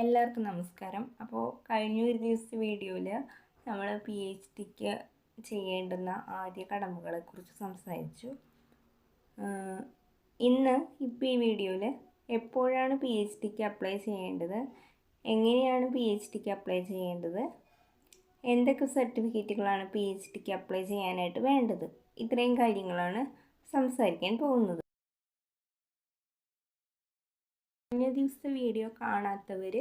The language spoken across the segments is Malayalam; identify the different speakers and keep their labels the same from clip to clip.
Speaker 1: എല്ലാവർക്കും നമസ്കാരം. അപ്പോൾ കഴിഞ്ഞ ഒരു ദിവസത്തെ വീഡിയോയിൽ നമ്മൾ പി എച്ച് ഡിക്ക് ചെയ്യേണ്ടുന്ന ആദ്യ കടമകളെക്കുറിച്ച് സംസാരിച്ചു. ഇന്ന് ഇപ്പോൾ ഈ വീഡിയോയിൽ എപ്പോഴാണ് പി എച്ച് ഡിക്ക് അപ്ലൈ ചെയ്യേണ്ടത്? എങ്ങനെയാണ് പി എച്ച് ഡിക്ക് അപ്ലൈ ചെയ്യേണ്ടത്? എന്തൊക്കെ സർട്ടിഫിക്കറ്റുകളാണ് പി എച്ച് ഡിക്ക് അപ്ലൈ ചെയ്യാനായിട്ട് വേണ്ടത്? ഇത്രയും കാര്യങ്ങളാണ് സംസാരിക്കാൻ പോകുന്നത്. കഴിഞ്ഞ ദിവസത്തെ വീഡിയോ കാണാത്തവർ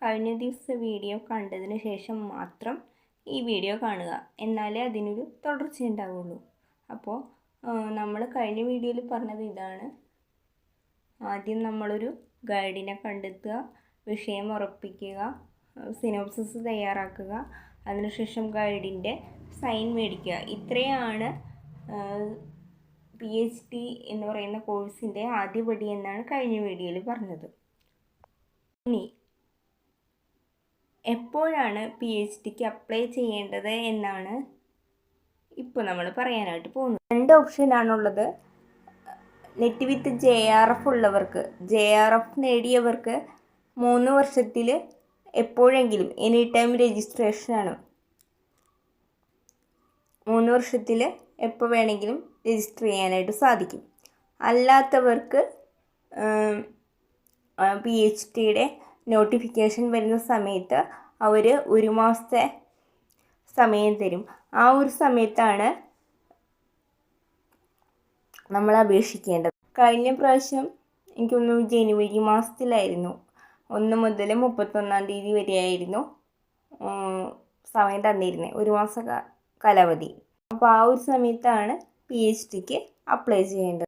Speaker 1: കഴിഞ്ഞ ദിവസത്തെ വീഡിയോ കണ്ടതിന് ശേഷം മാത്രം ഈ വീഡിയോ കാണുക. എന്നാലേ അതിനൊരു തുടർച്ച ഉണ്ടാവുള്ളൂ. അപ്പോൾ നമ്മൾ കഴിഞ്ഞ വീഡിയോയിൽ പറഞ്ഞത് ഇതാണ്. ആദ്യം നമ്മളൊരു ഗൈഡിനെ കണ്ടെത്തുക വിഷയം ഉറപ്പിക്കുക സിനോപ്സിസ് തയ്യാറാക്കുക അതിനുശേഷം ഗൈഡിന്റെ സൈൻ മേടിക്കുക. ഇത്രയാണ് പി എച്ച് ഡി എന്ന് പറയുന്ന കോഴ്സിന്റെ ആദ്യപടി എന്നാണ് കഴിഞ്ഞ വീഡിയോയിൽ പറഞ്ഞത്. ഇനി എപ്പോഴാണ് പി എച്ച് ഡിക്ക് അപ്ലൈ ചെയ്യേണ്ടത് എന്നാണ് ഇപ്പോൾ നമ്മൾ പറയാനായിട്ട് പോകുന്നത്. രണ്ട് ഓപ്ഷനാണുള്ളത് net with J R F ഉള്ളവർക്ക് ജെ ആർ എഫ് നേടിയവർക്ക് മൂന്ന് വർഷത്തിൽ എപ്പോഴെങ്കിലും എനി ടൈം രജിസ്ട്രേഷനാണ് മൂന്ന് വർഷത്തിൽ എപ്പോൾ വേണമെങ്കിലും രജിസ്റ്റർ ചെയ്യാനായിട്ട് സാധിക്കും. അല്ലാത്തവർക്ക് പി എച്ച് ഡിയുടെ നോട്ടിഫിക്കേഷൻ വരുന്ന സമയത്ത് അവർ ഒരു മാസത്തെ സമയം തരും. ആ ഒരു സമയത്താണ് നമ്മൾ അപേക്ഷിക്കേണ്ടത്. കഴിഞ്ഞ പ്രാവശ്യം എനിക്കൊന്ന് ജനുവരി മാസത്തിലായിരുന്നു. ഒന്ന് മുതൽ മുപ്പത്തൊന്നാം തീയതി വരെയായിരുന്നു സമയം തന്നിരുന്നത്. ഒരു മാസ കാലാവധി. അപ്പോൾ ആ ഒരു സമയത്താണ് പി എച്ച് ഡിക്ക് അപ്ലൈ ചെയ്യേണ്ടത്.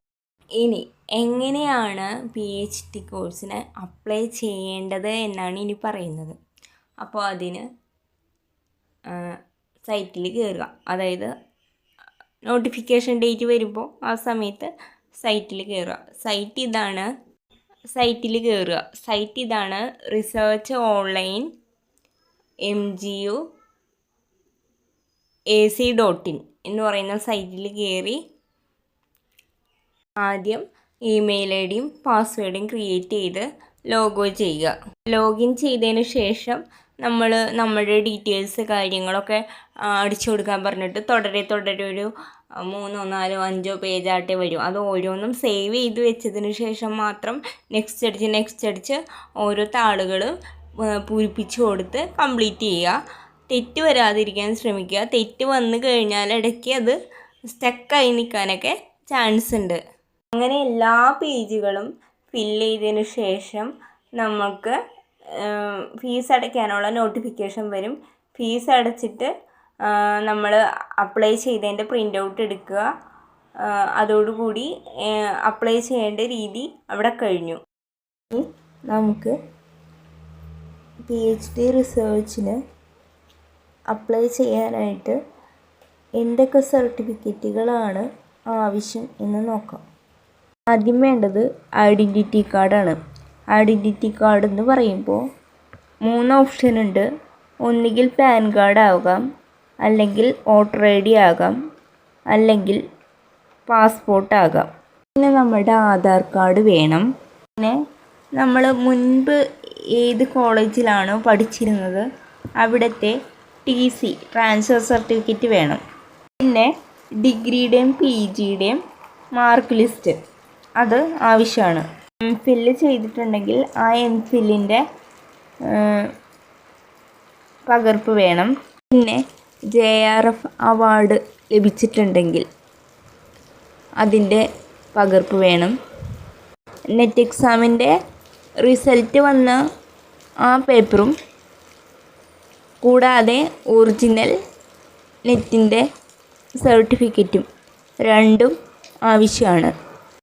Speaker 1: ഇനി എങ്ങനെയാണ് പി എച്ച് ഡി കോഴ്സിന് അപ്ലൈ ചെയ്യേണ്ടത് എന്നാണ് ഇനി പറയുന്നത്. അപ്പോൾ അതിന് സൈറ്റിൽ കയറുക അതായത് നോട്ടിഫിക്കേഷൻ ഡേറ്റ് വരുമ്പോൾ ആ സമയത്ത് സൈറ്റിൽ കയറുക സൈറ്റ് ഇതാണ് സൈറ്റിൽ കയറുക സൈറ്റ് ഇതാണ് research online M G U A C dot in എന്ന് പറയുന്ന സൈറ്റിൽ കയറി ആദ്യം ഇമെയിൽ ഐ ഡിയും പാസ്വേഡും ക്രിയേറ്റ് ചെയ്ത് ലോഗോ ചെയ്യുക. ലോഗിൻ ചെയ്തതിന് ശേഷം നമ്മൾ നമ്മുടെ ഡീറ്റെയിൽസ് കാര്യങ്ങളൊക്കെ അടിച്ചു കൊടുക്കാൻ പറഞ്ഞിട്ട് തുടരെ തുടരെ ഒരു മൂന്നോ നാലോ അഞ്ചോ പേജായിട്ട് വരും. അത് ഓരോന്നും സേവ് ചെയ്ത് വെച്ചതിന് ശേഷം മാത്രം നെക്സ്റ്റ് അടിച്ച് നെക്സ്റ്റ് അടിച്ച് ഓരോ താളുകൾ പൂരിപ്പിച്ച് കൊടുത്ത് കംപ്ലീറ്റ് ചെയ്യുക. തെറ്റ് വരാതിരിക്കാൻ ശ്രമിക്കുക. തെറ്റ് വന്നു കഴിഞ്ഞാൽ ഇടയ്ക്ക് അത് സ്റ്റക്കായി നിൽക്കാനൊക്കെ ചാൻസ് ഉണ്ട്. അങ്ങനെ എല്ലാ പേജുകളും ഫില്ല് ചെയ്തതിന് ശേഷം നമുക്ക് ഫീസ് അടയ്ക്കാനുള്ള നോട്ടിഫിക്കേഷൻ വരും. ഫീസ് അടച്ചിട്ട് നമ്മൾ അപ്ലൈ ചെയ്തതിന്റെ പ്രിന്റ് ഔട്ട് എടുക്കുക അതോടുകൂടി അപ്ലൈ ചെയ്യേണ്ട രീതി അവിടെ കഴിഞ്ഞു. നമുക്ക് പി എച്ച് ഡി റിസർച്ചിന് അപ്ലൈ ചെയ്യാനായിട്ട് എന്തൊക്കെ സർട്ടിഫിക്കറ്റുകളാണ് ആവശ്യം എന്ന് നോക്കാം. ആദ്യം വേണ്ടത് ഐഡന്റിറ്റി കാർഡാണ് ഐഡന്റിറ്റി കാർഡ് എന്ന് പറയുമ്പോൾ മൂന്ന് ഓപ്ഷൻ ഉണ്ട്. ഒന്നുകിൽ പാൻ കാർഡ് ആകാം അല്ലെങ്കിൽ വോട്ടർ ഐ ഡി ആകാം അല്ലെങ്കിൽ പാസ്പോർട്ട് ആകാം. പിന്നെ നമ്മുടെ ആധാർ കാർഡ് വേണം. പിന്നെ നമ്മൾ മുൻപ് ഏത് കോളേജിലാണോ പഠിച്ചിരുന്നത് അവിടുത്തെ ടി സി ട്രാൻസ്ഫർ സർട്ടിഫിക്കറ്റ് വേണം. പിന്നെ ഡിഗ്രിയുടെയും പി ജിയുടെയും മാർക്ക് ലിസ്റ്റ്. അത് ആവശ്യമാണ്. എം ഫില്ല് ചെയ്തിട്ടുണ്ടെങ്കിൽ ആ എം ഫില്ലിന്റെ പകർപ്പ് വേണം. പിന്നെ ജെ ആർ എഫ് അവാർഡ് ലഭിച്ചിട്ടുണ്ടെങ്കിൽ അതിന്റെ പകർപ്പ് വേണം. നെറ്റ് എക്സാമിന്റെ റിസൾട്ട് വന്ന ആ പേപ്പറും കൂടാതെ ഒറിജിനൽ നെറ്റിന്റെ സർട്ടിഫിക്കറ്റും രണ്ടും ആവശ്യമാണ്.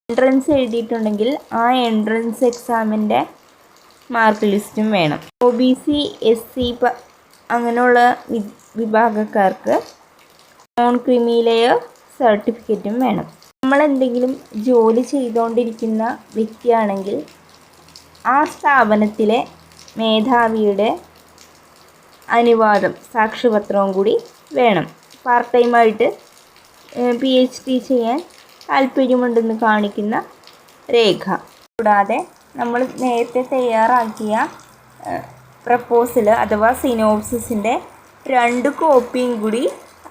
Speaker 1: എൻട്രൻസ് എഴുതിയിട്ടുണ്ടെങ്കിൽ ആ എൻട്രൻസ് എക്സാമിന്റെ മാർക്ക് ലിസ്റ്റും വേണം. O B C S C അങ്ങനെയുള്ള വിഭാഗക്കാർക്ക് നോൺ ക്രിമിയിലെയർ സർട്ടിഫിക്കറ്റും വേണം. നമ്മൾ എന്തെങ്കിലും ജോലി ചെയ്തുകൊണ്ടിരിക്കുന്ന വ്യക്തിയാണെങ്കിൽ ആ സ്ഥാപനത്തിലെ മേധാവിയുടെ അനുവാദം സാക്ഷ്യപത്രവും കൂടി വേണം. പാർട്ട് ടൈമായിട്ട് പി എച്ച് ഡി ചെയ്യാൻ താല്പര്യമുണ്ടെന്ന് കാണിക്കുന്ന രേഖ. കൂടാതെ നമ്മൾ നേരത്തെ തയ്യാറാക്കിയ പ്രപ്പോസൽ അഥവാ സിനോപ്സിസിന്റെ രണ്ട് കോപ്പിയും കൂടി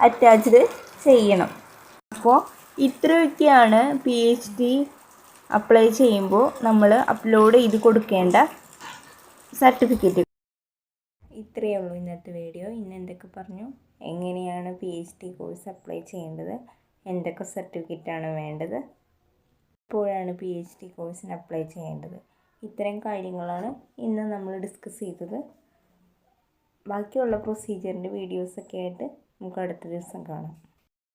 Speaker 1: അറ്റാച്ച്ഡ് ചെയ്യണം. അപ്പോൾ ഇത്രയൊക്കെയാണ് പി എച്ച് ഡി അപ്ലൈ ചെയ്യുമ്പോൾ നമ്മൾ അപ്ലോഡ് ചെയ്ത് കൊടുക്കേണ്ട സർട്ടിഫിക്കറ്റ് ഇത്രയേ ഉള്ളൂ ഇന്നത്തെ വീഡിയോ. ഇന്ന് എന്തൊക്കെ പറഞ്ഞു? എങ്ങനെയാണ് P H D course apply ചെയ്യേണ്ടത്? എന്തൊക്കെ സർട്ടിഫിക്കറ്റാണ് വേണ്ടത്? എപ്പോഴാണ് പി എച്ച് ഡി കോഴ്സിന് അപ്ലൈ ചെയ്യേണ്ടത്. ഇത്തരം കാര്യങ്ങളാണ് ഇന്ന് നമ്മൾ ഡിസ്കസ് ചെയ്തത്. ബാക്കിയുള്ള പ്രൊസീജിയറിന്റെ വീഡിയോസൊക്കെ ആയിട്ട് നമുക്ക് അടുത്ത ദിവസം കാണാം.